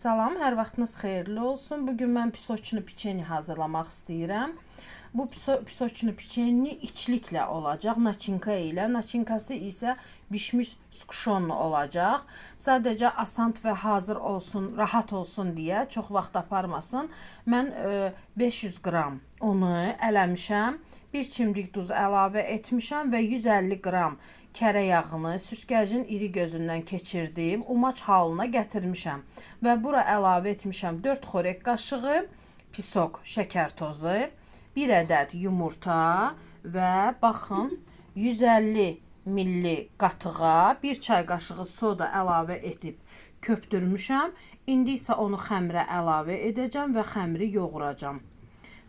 Salam, hər vaxtınız xeyirli olsun. Bu gün mən pisoçnu piçeni hazırlamaq istəyirəm. Bu piso pisoçnu piçeni içliklə olacaq, naçinka ilə. Naçinkası isə bişmiş skuşonlu olacaq. Sadəcə asant və hazır olsun, rahat olsun deyə çox vaxt aparmasın. Mən e, 500 qram unu eləmişəm. Bir çimdik duz əlavə etmişəm və 150 qram kərə yağını süzgəcin iri gözündən keçirdim, umaç halına gətirmişəm və bura əlavə etmişəm 4 xörək qaşığı pisok şəkər tozu, 1 ədəd yumurta və baxın 150 milli qatığa 1 çay qaşığı soda əlavə edib köpdürmüşəm. İndi isə onu xəmirə əlavə edəcəm və xəmiri yoğuracam.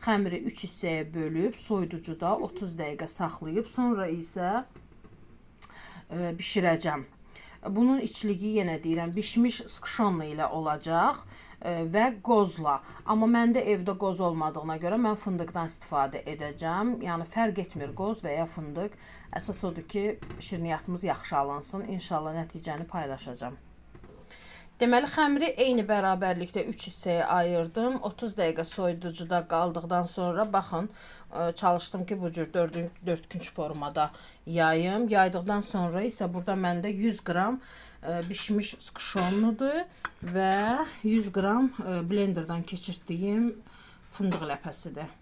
Xəmiri 3 hissəyə bölüb soyuducuda 30 dəqiqə saxlayıb sonra isə e, bişirəcəm. Bunun içliyi yenə deyirəm, bişmiş skşonla ilə olacaq e, və qozla. Amma məndə evdə qoz olmadığına görə mən fındıqdan istifadə edəcəm. Yəni fərq etmir qoz və ya fındıq. Əsas odur ki, şirniyyatımız yaxşı alınsın. İnşallah nəticəni paylaşacağam. Deməli xəmiri eyni bərabərlikdə 3 hissəyə ayırdım. 30 dəqiqə soyuducuda qaldıqdan sonra baxın, ə, çalışdım ki, bu cür 4 4 künc formada yayım. Yaydıqdan sonra isə burada məndə 100 qram ə, bişmiş skuşonludur və 100 qram ə, blenderdan keçirtdiyim fındıq ləpəsidir.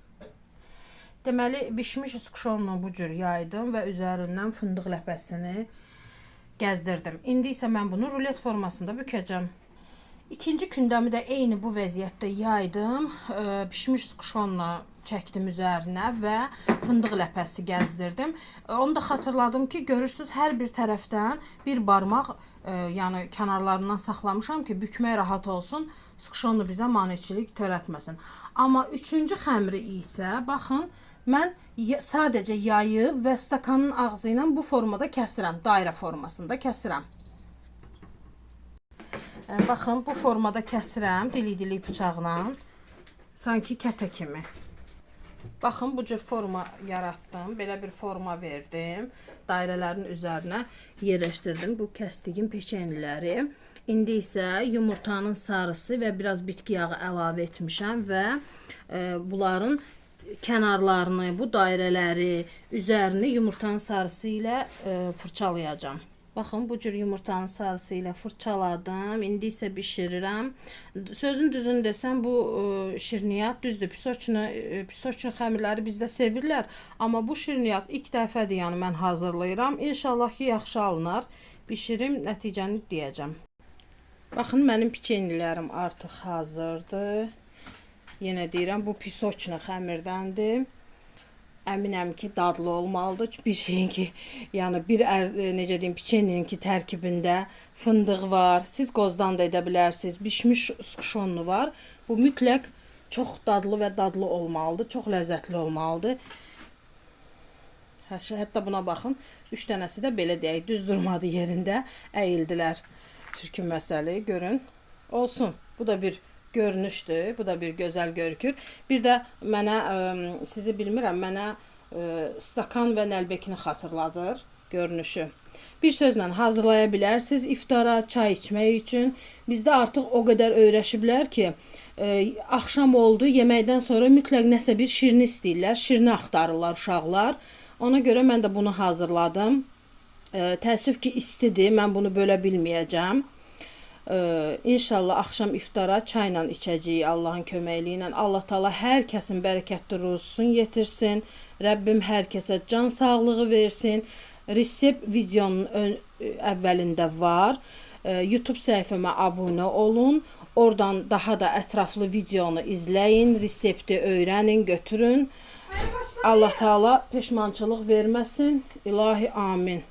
Deməli bişmiş skuşonlu bu cür yaydım və üzərindən fındıq ləpəsini gəzdirdim. İndi isə mən bunu rulet formasında bükəcəm. İkinci kündəmi də eyni bu vəziyyətdə yaydım. Ə, Bişmiş skuşonla çəkdim üzərinə və fındıq ləpəsi gəzdirdim. Ə, Onu da xatırladım ki, görürsüz hər bir tərəfdən bir barmaq, ə, yəni kənarlarından saxlamışam ki, bükmək rahat olsun. Skuşonlu bizə maneçilik törətməsin. Amma üçüncü xəmiri isə baxın, mən sadəcə yayıb və stakanın ağzı ilə bu formada kəsirəm, dairə formasında kəsirəm. Baxın, bu formada kəsirəm dilik-dilik bıçaqla. Sanki kətə kimi. Baxın, bu cür forma yaratdım. Belə bir forma verdim. Dairələrin üzərinə yerləşdirdim bu kəsdiyim peçenliləri. İndi isə yumurtanın sarısı və biraz bitki yağı əlavə etmişəm və e, bunların kənarlarını, bu dairələri, üzərini yumurtanın sarısı ilə e, fırçalayacağam. Baxın, bu cür yumurtanın sarısı ilə fırçaladım. İndi isə bişirirəm. Sözün düzünü desəm, bu e, şirniyyat düzdür. Pisoçnu, e, pisoçnu xəmirləri bizdə sevirlər. Amma bu şirniyyat ilk dəfədir, yəni mən hazırlayıram. İnşallah ki, yaxşı alınar. Bişirim, nəticəni deyəcəm. Baxın, mənim piçenlilərim artıq hazırdır. Yenə deyirəm, bu pisoçnu xəmirdəndir. Əminəm ki, dadlı olmalıdır. Bir şeyin ki, yəni bir ər, e, necə deyim, piçeninin ki tərkibində fındıq var. Siz qozdan da edə bilərsiniz. Bişmiş skuşonlu var. Bu mütləq çox dadlı və dadlı olmalıdır. Çox ləzzətli olmalıdır. Hə- Hətta buna baxın. 3 dənəsi də belə deyək, düz durmadı yerində, əyildilər. Türkün məsəli görün. Olsun. Bu da bir görünüşdür. Bu da bir gözəl görkür. Bir də mənə ə, sizi bilmirəm, mənə ə, stakan və nəlbəkini xatırladır görünüşü. Bir sözlə hazırlaya bilərsiniz iftara, çay içmək üçün. Bizdə artıq o qədər öyrəşiblər ki, ə, axşam oldu, yeməkdən sonra mütləq nəsə bir şirin istəyirlər. Şirini axtarırlar uşaqlar. Ona görə mən də bunu hazırladım. Ə, təəssüf ki, istidir. Mən bunu bölə bilməyəcəm. Ee, inşallah axşam iftara çayla içəcəyik Allahın köməkliyi ilə. Allah Taala hər kəsin bərəkətli ruzusunu yetirsin. Rəbbim hər kəsə can sağlığı versin. Resept videonun ön, əvvəlində var. Ee, YouTube səhifəmə abunə olun. Oradan daha da ətraflı videonu izləyin, resepti öyrənin, götürün. Allah Taala peşmançılıq verməsin. İlahi amin.